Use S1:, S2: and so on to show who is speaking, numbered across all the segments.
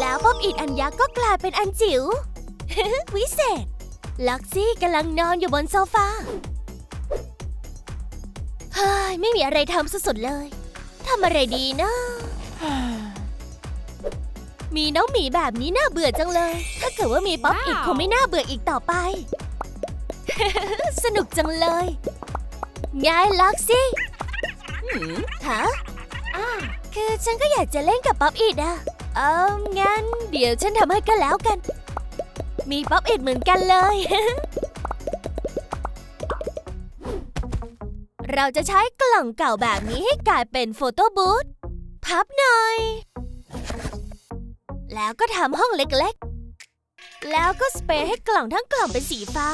S1: แล้วป๊อปอิดอันยักษ์ก็กลายเป็นอันจิ๋ว วิเศษล็อกซี่กำลังนอนอยู่บนโซฟาเฮ้ยไม่มีอะไรทำสุดๆเลยทำอะไรดีนะ มีน้องหมีแบบนี้น่าเบื่อจังเลย ถ้าเกิดว่ามีป๊อปอิดคงไม่น่าเบื่ออีกต่อไป สนุกจังเลยไงล็อกซี่ฮะอ้า คือฉันก็อยากจะเล่นกับป๊อปอิดอะเอองั้น เดี๋ยวฉันทำให้ก็แล้วกัน มีป๊อปอิดเหมือนกันเลย เราจะใช้กล่องเก่าแบบนี้ให้กลายเป็นโฟโต้บูธพับหน่อย แล้วก็ทำห้องเล็กๆ แล้วก็สเปรย์ให้กล่องทั้งกล่องเป็นสีฟ้า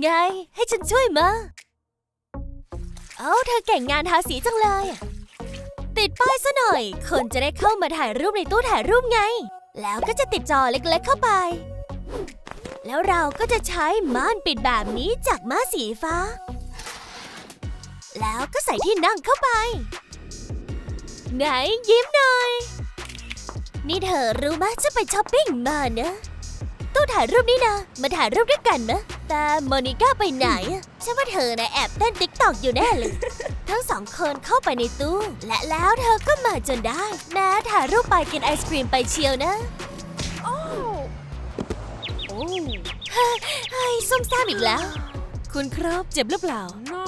S1: ไง ให้ฉันช่วยมา เอ้าเธอเก่งงานทาสีจังเลยอะ ติดป้ายซะหน่อย คนจะได้เข้ามาถ่ายรูปในตู้ถ่ายรูปไง แล้วก็จะติดจอเล็กๆเข้าไป แล้วเราก็จะใช้ม่านปิดแบบนี้จากม่านสีฟ้า แล้วก็ใส่ที่นั่งเข้าไป ไหนยิ้มหน่อย นี่เธอรู้ไหมจะไปช้อปปิ้งมาเนะตู้ถ่ายรูปนี่นะมาถ่ายรูปด้วยกันมะแต่โมนิก้าไปไหนฉันว่าเธอนะแอบเต้นติ๊กตอกอยู่แน่เลย ทั้งสองคนเข้าไปในตู้ และแล้วเธอก็มาจนได้แม้ถ่ายรูปไปกินไอศครีมไปเชียวนะ
S2: โอ้
S1: เฮ้ยส้มซ่ามอีกแล้ว คุณครับเจ็บหรือเปล่า
S2: no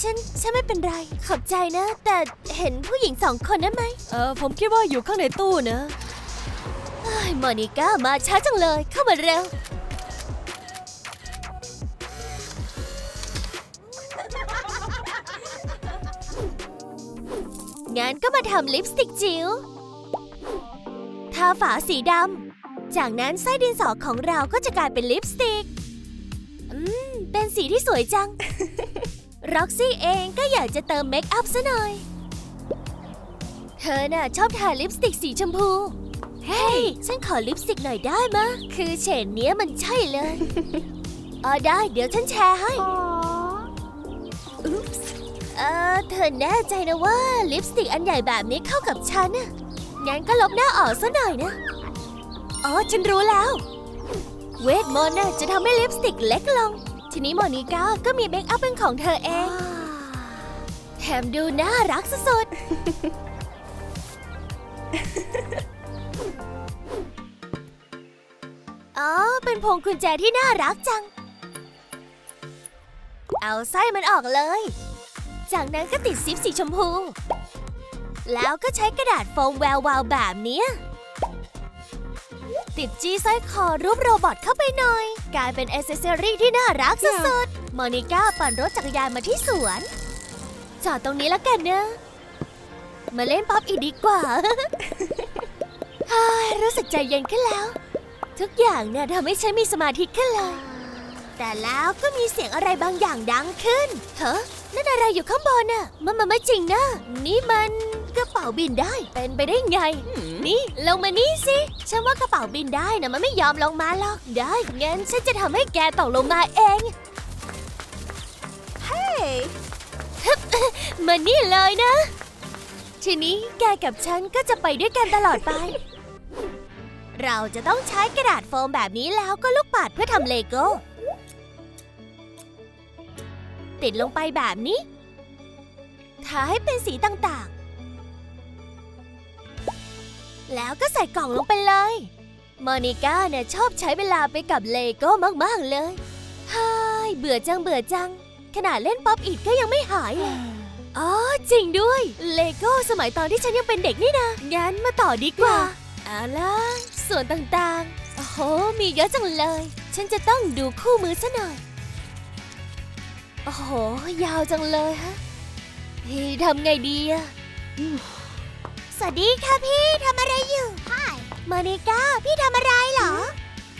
S1: ฉันฉันไม่เป็นไร ขอบใจนะ แต่เห็นผู้หญิงสองคนนั้นไหม
S2: เออผมคิดว่าอยู่ข้างในตู้นะ
S1: เฮ้ยมอนิก้ามาช้าจังเลยเข้ามาเร็ว งั้นก็มาทำลิปสติกจิ๋ว ทาฝาสีดำ จากนั้นไส้ดินสอของเราก็จะกลายเป็นลิปสติก อืม เป็นสีที่สวยจัง ร็อกซี่เองก็อยากจะเติมเมคอัพซะหน่อย เธอน่ะชอบทาลิปสติกสีชมพู เฮ้ย ฉันขอลิปสติกหน่อยได้มะ คือเฉดเนี้ยมันใช่เลยเออได้ เดี๋ยวฉันแชร์ให้
S2: oops
S1: เออเธอแน่ใจนะว่าลิปสติกอันใหญ่แบบนี้เข้ากับฉันน่ะ งั้นก็ลบหน้าออกซะหน่อยนะ อ๋อ ฉันรู้แล้ว เวทมนต์น่ะจะทำให้ลิปสติกเล็กลง ทีนี้โมนิก้าก็มีเมคอัพเป็นของเธอเอง แถมดูน่ารักสุดๆ อ๋อ เป็นพวงกุญแจที่น่ารักจัง เอาไส้มันออกเลย จากนั้นก็ติดซิปสีชมพู แล้วก็ใช้กระดาษโฟมแวววาวแบบเนี้ ติดจี้สร้อยคอรูปโรบอทเข้าไปหน่อย กลายเป็นอเซสซอรี่ที่น่ารักสุดๆมอนิก้าปั่นรถจักรยานมาที่สวน จอดตรงนี้แล้วกันเนะมาเล่นป๊อปอีกดีกว่ารู้สึกใจเย็นขึ้นแล้ว ทุกอย่างเนี่ยทำให้ฉันมีสมาธิขึ้นเลย แต่แล้วก็มีเสียงอะไรบางอย่างดังขึ้น เฮ้ นั่นอะไรอยู่ข้างบนน่ะ มันมันไม่จริงนะ นี่มันกระเป๋าบินได้ เป็นไปได้ไง นี่ลงมานี่สิ ฉันว่ากระเป๋าบินได้นะมันไม่ยอมลงมาหรอก ได้ งั้นฉันจะทำให้แกตกลงมาเอง
S2: hey
S1: มานี่เลยนะ ทีนี้แกกับฉันก็จะไปด้วยกันตลอดไป เราจะต้องใช้กระดาษโฟมแบบนี้แล้วก็ลูกปัดเพื่อทำเลโก้ ติดลงไปแบบนี้ ทาให้เป็นสีต่างๆ แล้วก็ใส่กล่องลงไปเลยมอนิก้าเนี่ยชอบใช้เวลาไปกับเลโก้มากๆเลยฮ่ายเบื่อจังเบื่อจัง ขนาดเล่นป๊อปอิดก็ยังไม่หายเลยอ๋อจริงด้วย เลโก้สมัยตอนที่ฉันยังเป็นเด็กนี่นะงั้นมาต่อดีกว่าเอาล่ะส่วนต่างๆ โอ้โห มีเยอะจังเลย ฉันจะต้องดูคู่มือซะหน่อย โอ้โห ยาวจังเลยฮะเฮ้ยทำไงดีอะสวัสดีค่ะพี่ทำอะไรอยู่ hi มานิก้าพี่ทำอะไรเหรอ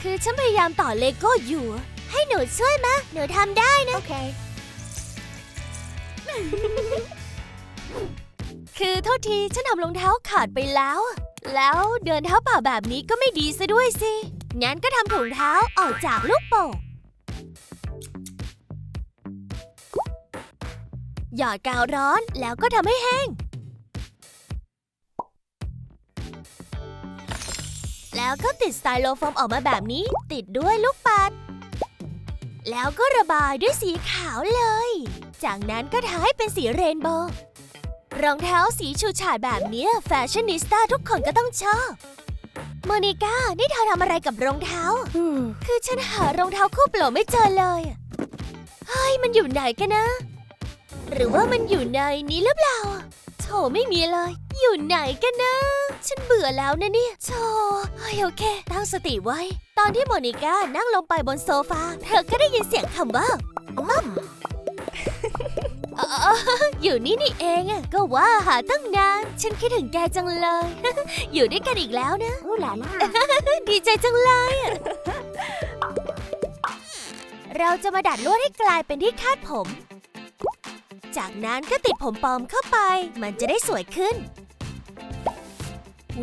S1: คือฉันพยายามต่อเลโก้อยู่ให้หนูช่วยมะหนูทำได้นะ
S2: okay
S1: คือโทษทีฉันทำรองเท้าขาดไปแล้วอะแล้วเดินเท้าเปล่าแบบนี้ก็ไม่ดีซะด้วยสิ งั้นก็ทำถุงเท้าออกจากลูกโป่ง หยอดกาวร้อนแล้วก็ทำให้แห้ง แล้วก็ติดสไตโลโฟมออกมาแบบนี้ติดด้วยลูกปัด แล้วก็ระบายด้วยสีขาวเลย จากนั้นก็ทาให้เป็นสีเรนโบว์รองเท้าสีชูฉาดแบบเนี้ยแฟชั่นนิสต้าทุกคนก็ต้องชอบโมนิก้า นี่เธอทำอะไรกับรองเท้า คือฉันหารองเท้าคู่โปรดไม่เจอเลยอะเฮ้ย มันอยู่ไหนกันนะ หรือว่ามันอยู่ในนี้หรือเปล่าโถไม่มีเลย อยู่ไหนกันนะ ฉันเบื่อแล้วนะเนี่ยโถเฮ้ยโอเค ตั้งสติไว้ ตอนที่โมนิก้านั่งลงไปบนโซฟา เธอก็ได้ยินเสียงคำว่ามัมอยู่นี่นี่เองอะก็ว่าหาตั้งนาน ฉันคิดถึงแกจังเลย อยู่ด้วยกันอีกแล้วนะ
S3: Ooh la la.
S1: ดีใจจังเลยอะเราจะมาดัดลวดให้กลายเป็นที่คาดผม จากนั้นก็ติดผมปลอมเข้าไป มันจะได้สวยขึ้น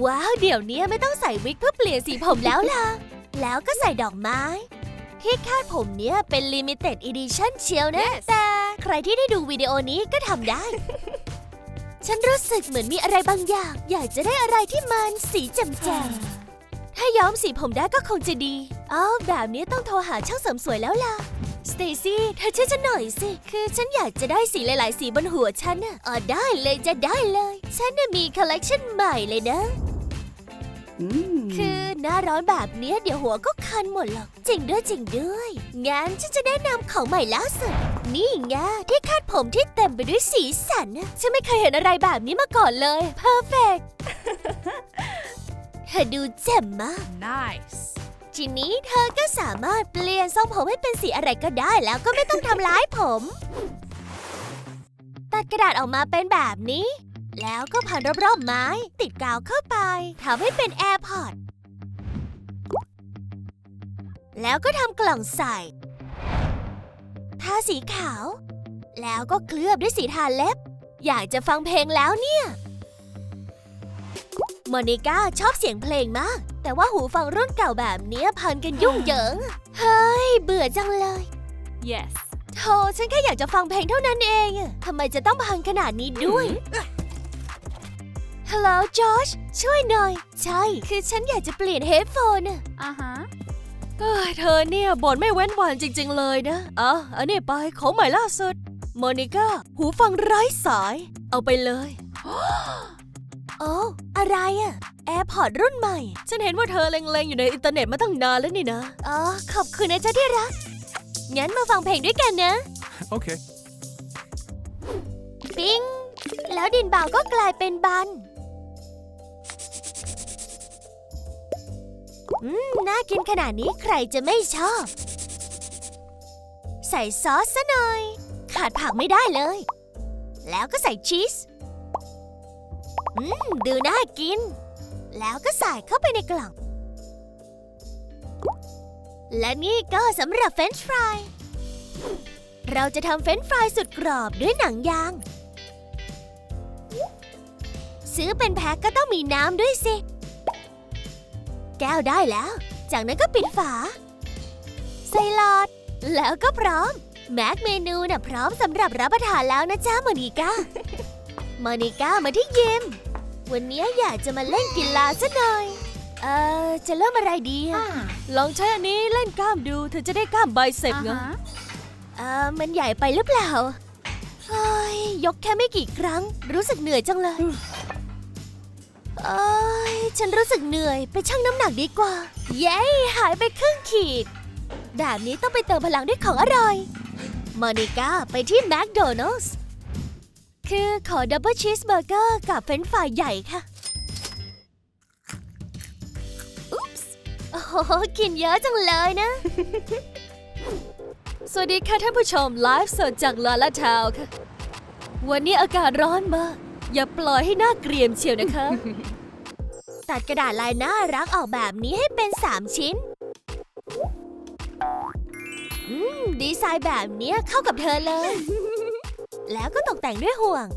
S1: ว้าว เดี๋ยวนี้ไม่ต้องใส่วิกเพื่อเปลี่ยนสีผมแล้วล่ะ แล้วก็ใส่ดอกไม้ ที่คาดผมเนี้ยเป็น limited edition เชียวนะ แต่ใครที่ได้ดูวิดีโอนี้ก็ทำได้ ฉันรู้สึกเหมือนมีอะไรบางอย่าง อยากจะได้อะไรที่มันสีแจ่มๆถ้าย้อมสีผมได้ก็คงจะดี อ้าวแบบนี้ต้องโทรหาช่างเสริมสวยแล้วล่ะ สเตซี่เธอช่วยฉันหน่อยสิ คือฉันอยากจะได้สีหลายๆ สีบนหัวฉันน่ะอ๋อได้เลยจะได้เลย ฉันน่ะมีคอลเลกชันใหม่เลยนะ
S3: Mm.
S1: คือหน้าร้อนแบบเนี้ยเดี๋ยวหัวก็คันหมดหรอก จริงด้วยจริงด้วย งั้นฉันจะแนะนำของใหม่ล่าสุด นี่ไงที่คาดผมที่เต็มไปด้วยสีสันน่ะฉันไม่เคยเห็นอะไรแบบนี้มาก่อนเลย เพอร์เฟกเธอดูแจ่มมาก
S2: nice
S1: ทีนี้เธอก็สามารถเปลี่ยนทรงผมให้เป็นสีอะไรก็ได้แล้วก็ไม่ต้องทำร้ายผม ตัดกระดาษออกมาเป็นแบบนี้ แล้วก็พันรอบๆไม้ ติดกาวเข้าไปทำให้เป็นแอร์พอร์ตแล้วก็ทำกล่องใส่ ทาสีขาว แล้วก็เคลือบด้วยสีทาเล็บ อยากจะฟังเพลงแล้วเนี่ย โมนิก้าชอบเสียงเพลงมาก แต่ว่าหูฟังรุ่นเก่าแบบเนี้ยพันกันยุ่งเหยิง เฮ้ย เบื่อจังเลย
S2: yes
S1: โธ่ฉันแค่อยากจะฟังเพลงเท่านั้นเองอะทำไมจะต้องพังขนาดนี้ด้วยฮัลโหลจอชช่วยหน่อย ใช่ คือฉันอยากจะเปลี่ยนเฮดโฟนอะ
S2: uh huh
S1: เอ้ยเธอเนี่ยบ่นไม่เว้นวันจริง ๆ เลยนะอะอันนี้ไปของใหม่ล่าสุดโมนิก้า หูฟังไร้สาย เอาไปเลย โอ้อะไรอะแอร์พอร์ตรุ่นใหม่ ฉันเห็นว่าเธอเล็งๆ อยู่ในอินเทอร์เน็ตมาตั้งนานแล้วนี่นะ อ๋อ ขอบคุณนะจ๊ะที่รัก งั้นมาฟังเพลงด้วยกันนะ
S4: Okay.
S1: ปิ้ง แล้วดินเบาก็กลายเป็นบัน อืม น่ากินขนาดนี้ใครจะไม่ชอบ ใส่ซอสซะหน่อย ขาดผักไม่ได้เลย แล้วก็ใส่ชีส อืม ดูน่ากิน แล้วก็ใส่เข้าไปในกล่อง และนี่ก็สำหรับเฟรนช์ฟราย เราจะทำเฟรนช์ฟรายสุดกรอบด้วยหนังยาง ซื้อเป็นแพ็คก็ต้องมีน้ำด้วยสิ แก้วได้แล้ว จากนั้นก็ปิดฝา ใส่หลอด แล้วก็พร้อม แม็กเมนูน่ะพร้อมสำหรับรับประทานแล้วนะจ๊ะโมนิก้าโมนิก้ามาที่ยิม วันนี้อยากจะมาเล่นกีฬาซะหน่อย เอ่อ จะเริ่มอะไรดีอะ
S2: ah
S1: ลองใช้อันนี้เล่นกล้ามดู เธอจะได้กล้ามไบเซ็ป
S2: uh
S1: ไง
S2: huh
S1: เออมันใหญ่ไปหรือเปล่าเฮ้ยยกแค่ไม่กี่ครั้ง รู้สึกเหนื่อยจังเลยเอ้ยฉันรู้สึกเหนื่อย ไปชั่งน้ำหนักดีกว่า เย้ หายไปครึ่งขีด แบบนี้ต้องไปเติมพลังด้วยของอร่อย มอนิก้าไปที่แมคโดนัล s ์ คือขอดับเบิลชีสเบอร์เกอร์กับเฟรนช์ฟรายใหญ่ค่ะ อุ๊ปส์โอ้โหกินเยอะจังเลยนะ สวัสดีค่ะท่านผู้ชมไลฟ์สดจากลาลาทาวค่ะ วันนี้อากาศร้อนมาก อย่าปล่อยให้หน้าเกรียมเชียวนะคะ ตัดกระดาษลายน่ารักออกแบบนี้ให้เป็น 3 ชิ้น อืม ดีไซน์แบบเนี้ยเข้ากับเธอเลย แล้วก็ตกแต่งด้วยห่วง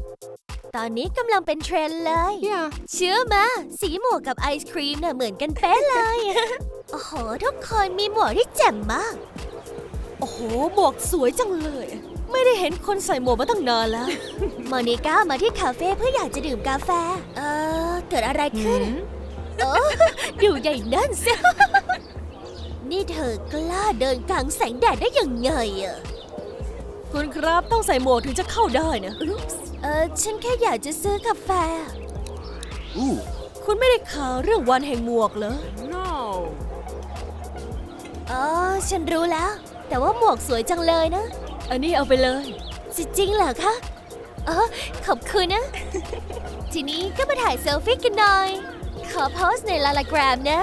S1: ตอนนี้กำลังเป็นเทรนด์เลย
S3: Yeah.
S1: เชื่อมา สีหมวกกับไอศครีมน่ะเหมือนกันเป๊ะเลย โอ้โห ทุกคนมีหมวกที่แจ่มมาก โอ้โห หมวกสวยจังเลย ไม่ได้เห็นคนใส่หมวกมาตั้งนานแล้ว มอนิก้ามาที่คาเฟ่เพื่ออยากจะดื่มกาแฟ เออ เกิดอะไรขึ้น
S2: Hmm?
S1: โอ้ดูใหญ่นั่นสินี่เธอกล้าเดินกลางแสงแดดได้ยังไงอะ
S2: คุณครับต้องใส่หมวกถึงจะเข้าได้นะ
S1: เออฉันแค่อยากจะซื้อกาแฟ
S3: Ooh.
S2: คุณไม่ได้ข่าวเรื่องวันแห่งหมวกเหรอ
S3: No.
S1: อ๋อฉันรู้แล้ว แต่ว่าหมวกสวยจังเลยนะ
S2: อันนี้เอาไปเลย
S1: จริงๆเหรอคะอ๋อขอบคุณนะ ทีนี้ก็มาถ่ายเซลฟี่กันหน่อย ขอโพสต์ในลาลาแกรมนะ